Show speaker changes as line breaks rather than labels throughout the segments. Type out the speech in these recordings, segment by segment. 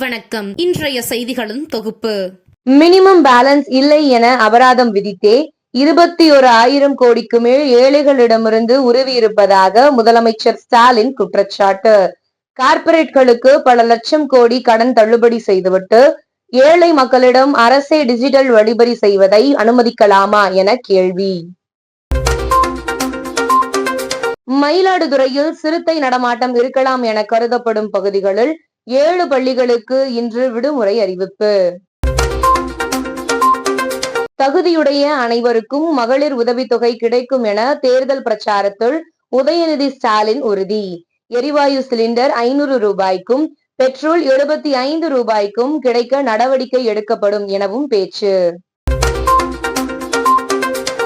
வணக்கம். இன்றைய செய்திகளின் தொகுப்பு.
மினிமம் பேலன்ஸ் இல்லை என அபராதம் விதித்தே இருபத்தி ஒரு ஆயிரம் கோடிக்கு மேல் ஏழைகளிடமிருந்து உருவியிருப்பதாக முதலமைச்சர் ஸ்டாலின் குற்றச்சாட்டு. கார்ப்பரேட்களுக்கு பல லட்சம் கோடி கடன் தள்ளுபடி செய்துவிட்டு ஏழை மக்களிடம் அரசே டிஜிட்டல் வழிபறி செய்வதை அனுமதிக்கலாமா என கேள்வி. மயிலாடுதுறையில் சிறுத்தை நடமாட்டம் இருக்கலாம் என கருதப்படும் பகுதிகளில் ஏழு பள்ளிகளுக்கு இன்று விடுமுறை அறிவிப்பு. தகுதியுடைய அனைவருக்கும் மகளிர் உதவித்தொகை கிடைக்கும் என தேர்தல் பிரச்சாரத்தில் உதயநிதி ஸ்டாலின் உறுதி. எரிவாயு சிலிண்டர் ஐநூறு ரூபாய்க்கும் பெட்ரோல் எழுபத்தி ஐந்து ரூபாய்க்கும் கிடைக்க நடவடிக்கை எடுக்கப்படும் எனவும் பேச்சு.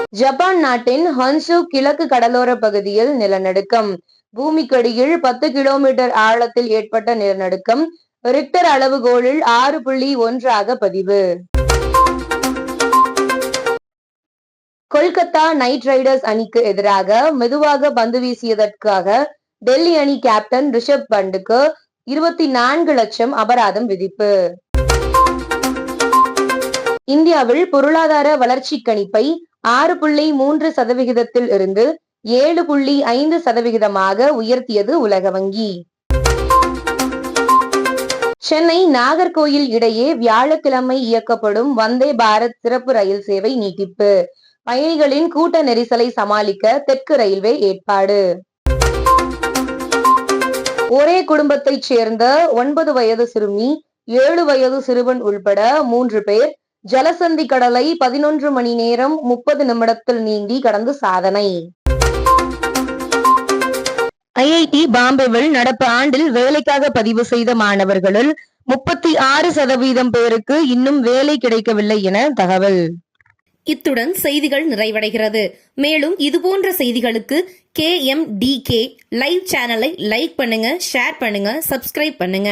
ஜப்பான் நாட்டின் ஹன்சு கிழக்கு கடலோர பகுதியில் நிலநடுக்கம். பூமிக்கடியில் பத்து கிலோமீட்டர் ஆழத்தில் ஏற்பட்ட நிலநடுக்கம் ரிக்டர் அளவுகோலில் ஆறு புள்ளி ஒன்றாக பதிவு. கொல்கத்தா நைட் ரைடர்ஸ் அணிக்கு எதிராக மெதுவாக பந்து வீசியதற்காக டெல்லி அணி கேப்டன் ரிஷப் பண்டுக்கு இருபத்தி நான்கு லட்சம் அபராதம் விதிப்பு. இந்தியாவில் பொருளாதார வளர்ச்சி கணிப்பை ஆறு புள்ளி மூன்று சதவிகிதத்தில் இருந்து ஏழு புள்ளி ஐந்து சதவிகிதமாக உயர்த்தியது உலக வங்கி. சென்னை நாகர்கோயில் இடையே வியாழக்கிழமை இயக்கப்படும் வந்தே பாரத் சிறப்பு ரயில் சேவை நீட்டிப்பு. பயணிகளின் கூட்ட நெரிசலை சமாளிக்க தெற்கு ரயில்வே ஏற்பாடு. ஒரே குடும்பத்தைச் சேர்ந்த ஒன்பது வயது சிறுமி ஏழு வயது சிறுவன் உள்பட மூன்று பேர் ஜலசந்தி கடலை பதினொன்று மணி நேரம் முப்பது நிமிடத்தில் நீந்தி கடந்து சாதனை. ஐஐடி பாம்பேவில் நடப்பு ஆண்டில் வேலைக்காக பதிவு செய்த மாணவர்களில் முப்பத்தி ஆறு சதவீதம் பேருக்கு இன்னும் வேலை கிடைக்கவில்லை என தகவல்.
இத்துடன் செய்திகள் நிறைவடைகிறது. மேலும் இதுபோன்ற செய்திகளுக்கு K M D K live சேனலை லைக் பண்ணுங்க ஷேர் பண்ணுங்க சப்ஸ்கிரைப் பண்ணுங்க.